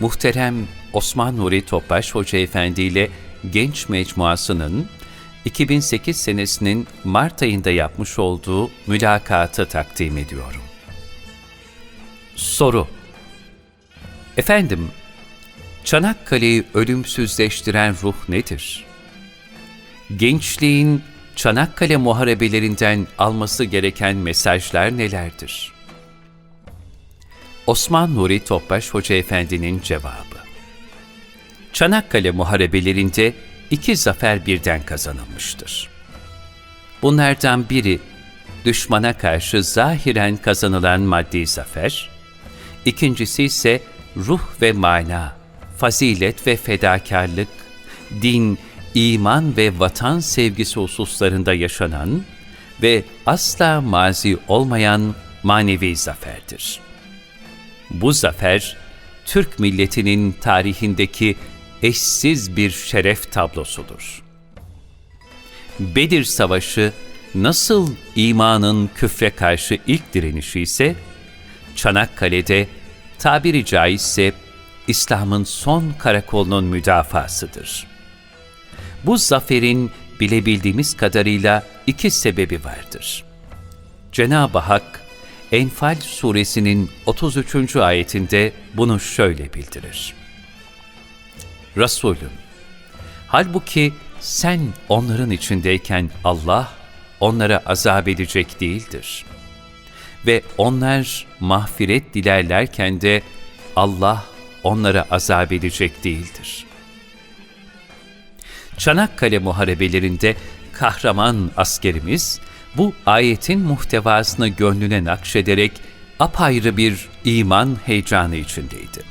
muhterem Osman Nuri Topbaş Hoca Efendi ile Genç Mecmuası'nın 2008 senesinin Mart ayında yapmış olduğu mülakatı takdim ediyorum. Soru Efendim, Çanakkale'yi ölümsüzleştiren ruh nedir? Gençliğin Çanakkale muharebelerinden alması gereken mesajlar nelerdir? Osman Nuri Topbaş Hoca Efendi'nin cevabı Çanakkale muharebelerinde iki zafer birden kazanılmıştır. Bunlardan biri düşmana karşı zahiren kazanılan maddi zafer, ikincisi ise ruh ve mana, fazilet ve fedakarlık, din, iman ve vatan sevgisi hususlarında yaşanan ve asla mazi olmayan manevi zaferdir. Bu zafer, Türk milletinin tarihindeki eşsiz bir şeref tablosudur. Bedir Savaşı nasıl imanın küfre karşı ilk direnişi ise, Çanakkale'de tabiri caizse İslam'ın son karakolunun müdafasıdır. Bu zaferin bilebildiğimiz kadarıyla iki sebebi vardır. Cenab-ı Hak, Enfal suresinin 33. ayetinde bunu şöyle bildirir. Resulüm, halbuki sen onların içindeyken Allah onlara azap edecek değildir. Ve onlar mahfiret dilerlerken de Allah onlara azap edecek değildir. Çanakkale muharebelerinde kahraman askerimiz bu ayetin muhtevasını gönlüne nakşederek apayrı bir iman heyecanı içindeydi.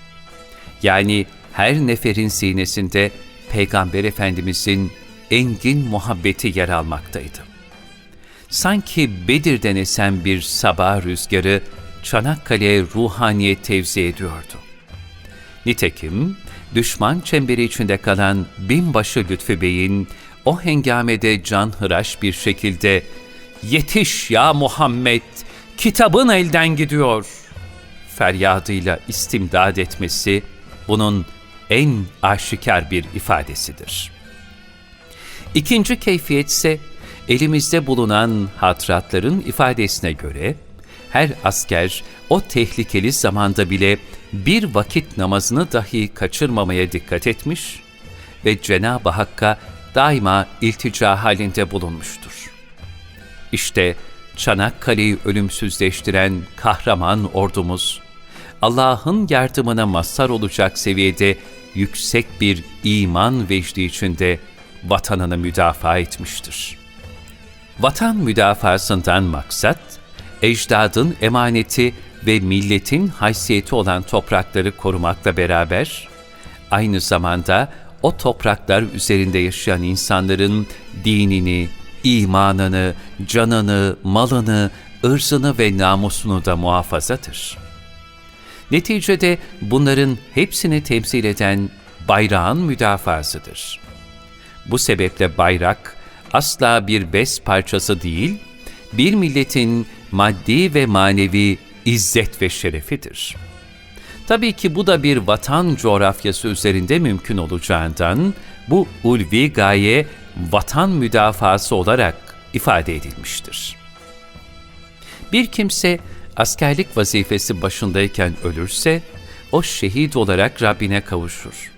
Yani her neferin sinesinde Peygamber Efendimizin engin muhabbeti yer almaktaydı. Sanki Bedir'den esen bir sabah rüzgarı Çanakkale'ye ruhaniyet tevzi ediyordu. Nitekim düşman çemberi içinde kalan binbaşı Lütfü Bey'in o hengamede canhıraş bir şekilde ''Yetiş ya Muhammed, kitabın elden gidiyor!'' feryadıyla istimdad etmesi bunun en aşikar bir ifadesidir. İkinci keyfiyet ise elimizde bulunan hatıratların ifadesine göre her asker o tehlikeli zamanda bile bir vakit namazını dahi kaçırmamaya dikkat etmiş ve Cenab-ı Hakk'a daima iltica halinde bulunmuştur. İşte Çanakkale'yi ölümsüzleştiren kahraman ordumuz, Allah'ın yardımına mazhar olacak seviyede yüksek bir iman vecdi içinde vatanını müdafaa etmiştir. Vatan müdafasından maksat, ecdadın emaneti ve milletin haysiyeti olan toprakları korumakla beraber, aynı zamanda o topraklar üzerinde yaşayan insanların dinini, imanını, canını, malını, ırzını ve namusunu da muhafazadır. Neticede bunların hepsini temsil eden bayrağın müdafasıdır. Bu sebeple bayrak asla bir bes parçası değil, bir milletin maddi ve manevi izzet ve şerefidir. Tabii ki bu da bir vatan coğrafyası üzerinde mümkün olacağından bu ulvi gaye vatan müdafası olarak ifade edilmiştir. Bir kimse askerlik vazifesi başındayken ölürse o şehit olarak Rabbine kavuşur.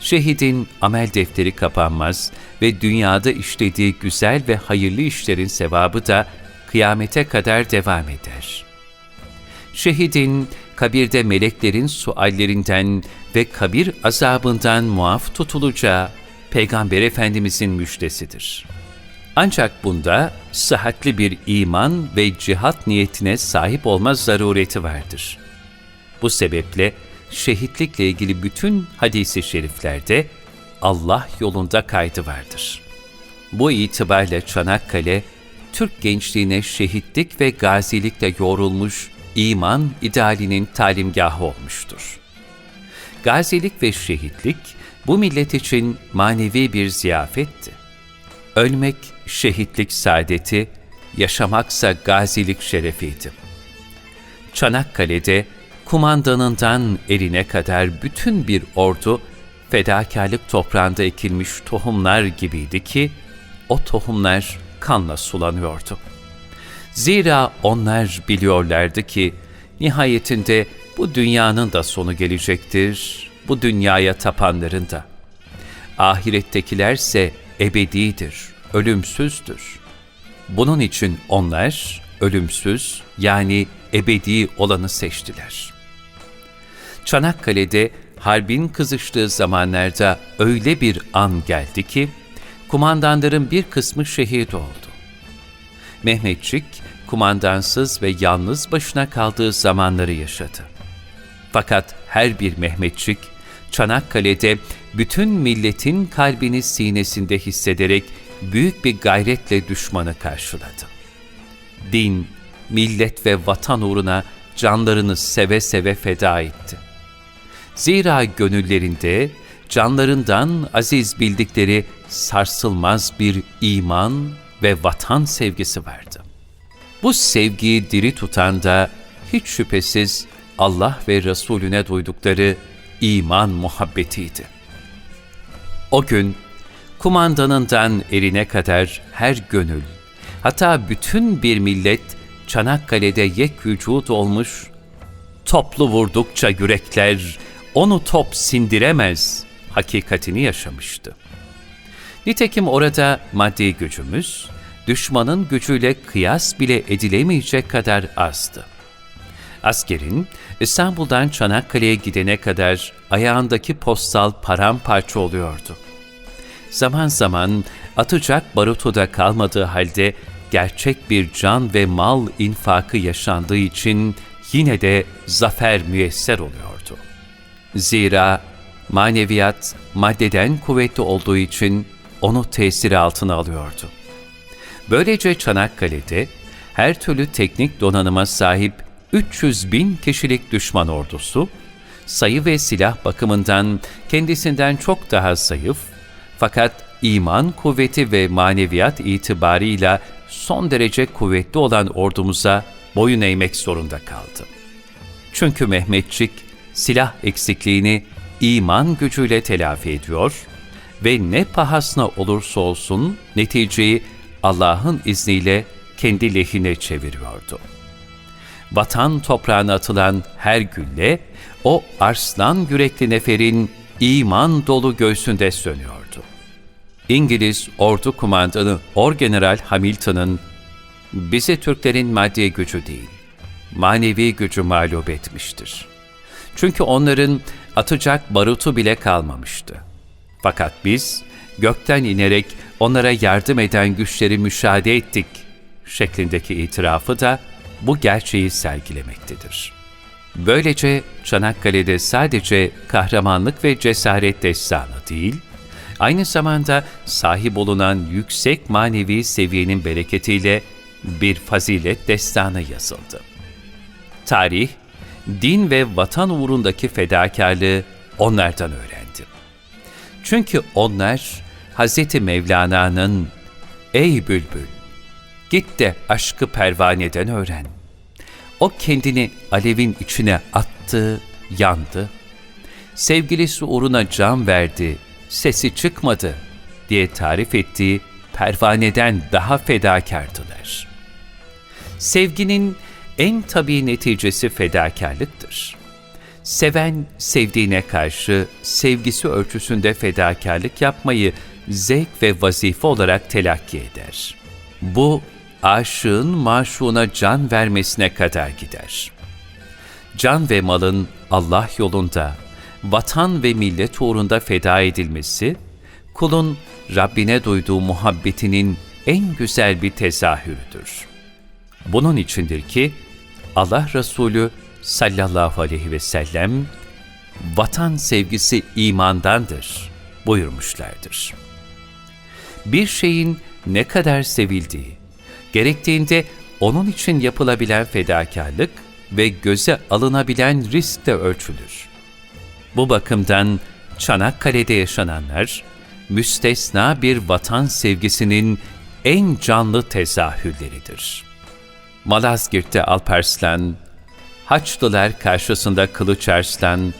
Şehidin amel defteri kapanmaz ve dünyada işlediği güzel ve hayırlı işlerin sevabı da kıyamete kadar devam eder. Şehidin kabirde meleklerin suallerinden ve kabir azabından muaf tutulacağı Peygamber Efendimizin müjdesidir. Ancak bunda sıhhatli bir iman ve cihat niyetine sahip olma zarureti vardır. Bu sebeple şehitlikle ilgili bütün hadisi şeriflerde Allah yolunda kaydı vardır. Bu itibarla Çanakkale, Türk gençliğine şehitlik ve gazilikle yoğrulmuş iman idealinin talimgahı olmuştur. Gazilik ve şehitlik bu millet için manevi bir ziyafetti. Ölmek şehitlik saadeti, yaşamaksa gazilik şerefiydi. Çanakkale'de kumandanından eline kadar bütün bir ordu fedakarlık toprağında ekilmiş tohumlar gibiydi ki o tohumlar kanla sulanıyordu. Zira onlar biliyorlardı ki nihayetinde bu dünyanın da sonu gelecektir, bu dünyaya tapanların da. Ahirettekilerse ebedidir, ölümsüzdür. Bunun için onlar ölümsüz yani ebedi olanı seçtiler. Çanakkale'de harbin kızıştığı zamanlarda öyle bir an geldi ki, kumandanların bir kısmı şehit oldu. Mehmetçik, kumandansız ve yalnız başına kaldığı zamanları yaşadı. Fakat her bir Mehmetçik, Çanakkale'de bütün milletin kalbini sinesinde hissederek büyük bir gayretle düşmanı karşıladı. Din, millet ve vatan uğruna canlarını seve seve feda etti. Zira gönüllerinde canlarından aziz bildikleri sarsılmaz bir iman ve vatan sevgisi vardı. Bu sevgiyi diri tutan da hiç şüphesiz Allah ve Resulüne duydukları iman muhabbetiydi. O gün kumandanından erine kadar her gönül, hatta bütün bir millet Çanakkale'de yek vücut olmuş, toplu vurdukça yürekler, onu top sindiremez hakikatini yaşamıştı. Nitekim orada maddi gücümüz, düşmanın gücüyle kıyas bile edilemeyecek kadar azdı. Askerin İstanbul'dan Çanakkale'ye gidene kadar ayağındaki postal paramparça oluyordu. Zaman zaman atacak barutu da kalmadığı halde gerçek bir can ve mal infakı yaşandığı için yine de zafer müyesser oluyordu. Zira maneviyat maddeden kuvvetli olduğu için onu tesiri altına alıyordu. Böylece Çanakkale'de her türlü teknik donanıma sahip 300 bin kişilik düşman ordusu, sayı ve silah bakımından kendisinden çok daha zayıf, fakat iman kuvveti ve maneviyat itibarıyla son derece kuvvetli olan ordumuza boyun eğmek zorunda kaldı. Çünkü Mehmetçik silah eksikliğini iman gücüyle telafi ediyor ve ne pahasına olursa olsun neticeyi Allah'ın izniyle kendi lehine çeviriyordu. Vatan toprağına atılan her gülle o arslan yürekli neferin iman dolu göğsünde sönüyordu. İngiliz ordu kumandanı Orgeneral Hamilton'ın bize Türklerin maddi gücü değil, manevi gücü mağlup etmiştir. Çünkü onların atacak barutu bile kalmamıştı. Fakat biz gökten inerek onlara yardım eden güçleri müşahede ettik şeklindeki itirafı da bu gerçeği sergilemektedir. Böylece Çanakkale'de sadece kahramanlık ve cesaret destanı değil, aynı zamanda sahip olunan yüksek manevi seviyenin bereketiyle bir fazilet destanı yazıldı. Tarih, din ve vatan uğrundaki fedakarlığı onlardan öğrendi. Çünkü onlar Hz. Mevlana'nın ''Ey bülbül, git de aşkı pervaneden öğren. O kendini alevin içine attı, yandı. Sevgilisi uğruna can verdi, sesi çıkmadı diye tarif ettiği pervaneden daha fedakardılar. Sevginin en tabii neticesi fedakarlıktır. Seven sevdiğine karşı sevgisi ölçüsünde fedakarlık yapmayı zevk ve vazife olarak telakki eder. Bu aşığın maşuğuna can vermesine kadar gider. Can ve malın Allah yolunda, vatan ve millet uğrunda feda edilmesi, kulun Rabbine duyduğu muhabbetinin en güzel bir tezahürüdür. Bunun içindir ki Allah Resulü sallallahu aleyhi ve sellem vatan sevgisi imandandır buyurmuşlardır. Bir şeyin ne kadar sevildiği, gerektiğinde onun için yapılabilen fedakarlık ve göze alınabilen risk de ölçülür. Bu bakımdan Çanakkale'de yaşananlar, müstesna bir vatan sevgisinin en canlı tezahürleridir. Malazgirt'te Alparslan, Haçlılar karşısında kılıç arslan,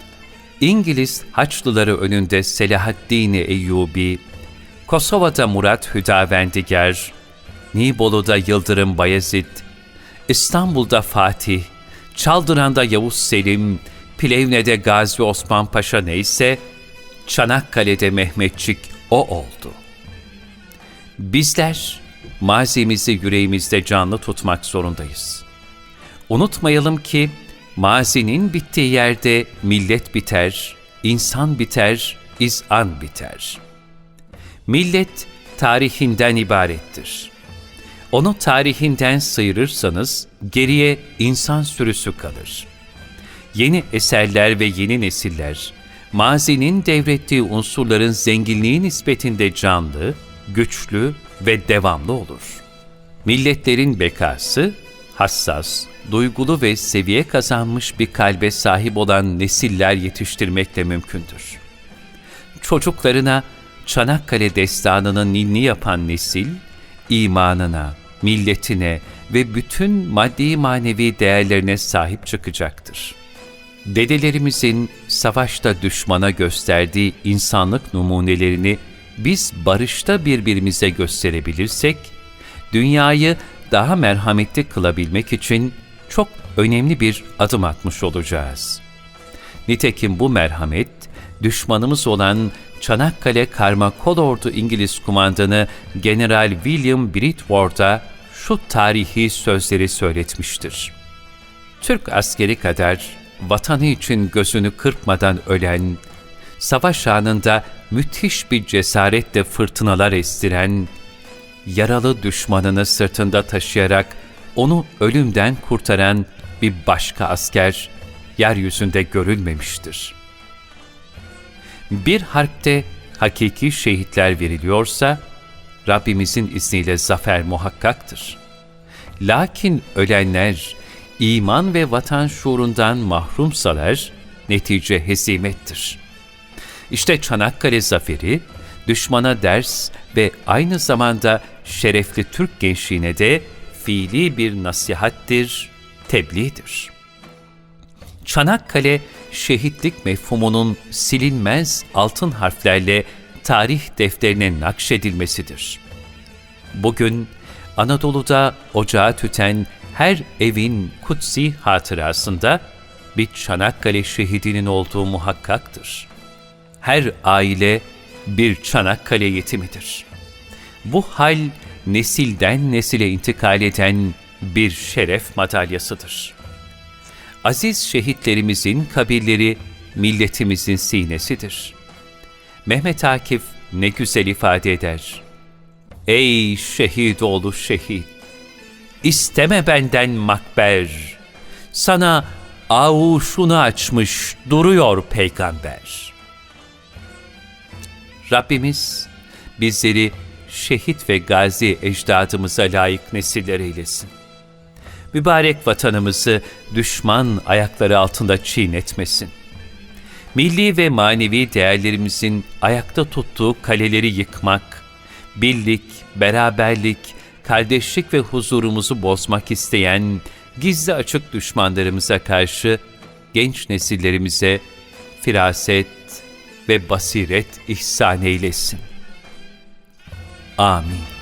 İngiliz Haçlıları önünde Selahaddin Eyyubi, Kosova'da Murat Hüdavendigar, Nibolu'da Yıldırım Bayezid, İstanbul'da Fatih, Çaldıran'da Yavuz Selim, Plevne'de Gazi Osman Paşa neyse, Çanakkale'de Mehmetçik o oldu. Bizler mazimizi yüreğimizde canlı tutmak zorundayız. Unutmayalım ki mazinin bittiği yerde millet biter, insan biter, izan biter. Millet tarihinden ibarettir. Onu tarihinden sıyırırsanız geriye insan sürüsü kalır. Yeni eserler ve yeni nesiller, mazinin devrettiği unsurların zenginliği nispetinde canlı, güçlü ve devamlı olur. Milletlerin bekası, hassas, duygulu ve seviye kazanmış bir kalbe sahip olan nesiller yetiştirmekle mümkündür. Çocuklarına Çanakkale destanının ninni yapan nesil, imanına, milletine ve bütün maddi manevi değerlerine sahip çıkacaktır. Dedelerimizin savaşta düşmana gösterdiği insanlık numunelerini biz barışta birbirimize gösterebilirsek, dünyayı daha merhametli kılabilmek için çok önemli bir adım atmış olacağız. Nitekim bu merhamet, düşmanımız olan Çanakkale Karma Kolordu İngiliz kumandanı General William Bridgewater'a şu tarihi sözleri söyletmiştir. Türk askeri kadar vatanı için gözünü kırpmadan ölen, savaş anında müthiş bir cesaretle fırtınalar estiren, yaralı düşmanını sırtında taşıyarak onu ölümden kurtaran bir başka asker yeryüzünde görülmemiştir. Bir harpte hakiki şehitler veriliyorsa, Rabbimizin izniyle zafer muhakkaktır. Lakin ölenler, iman ve vatan şuurundan mahrumsalar, netice hezimettir. İşte Çanakkale zaferi, düşmana ders ve aynı zamanda şerefli Türk gençliğine de fiili bir nasihattir, tebliğdir. Çanakkale, şehitlik mefhumunun silinmez altın harflerle tarih defterine nakşedilmesidir. Bugün Anadolu'da ocağı tüten her evin kutsi hatırasında bir Çanakkale şehidinin olduğu muhakkaktır. Her aile bir Çanakkale yetimidir. Bu hal nesilden nesile intikal eden bir şeref madalyasıdır. Aziz şehitlerimizin kabirleri milletimizin sinesidir. Mehmet Akif ne güzel ifade eder. Ey şehit oğlu şehit! İsteme benden makber. Sana avuşunu açmış duruyor peygamber. Rabbimiz bizleri şehit ve gazi ecdadımıza layık nesiller eylesin. Mübarek vatanımızı düşman ayakları altında çiğnetmesin. Milli ve manevi değerlerimizin ayakta tuttuğu kaleleri yıkmak, birlik, beraberlik, kardeşlik ve huzurumuzu bozmak isteyen gizli açık düşmanlarımıza karşı genç nesillerimize firaset ve basiret ihsan eylesin. Amin.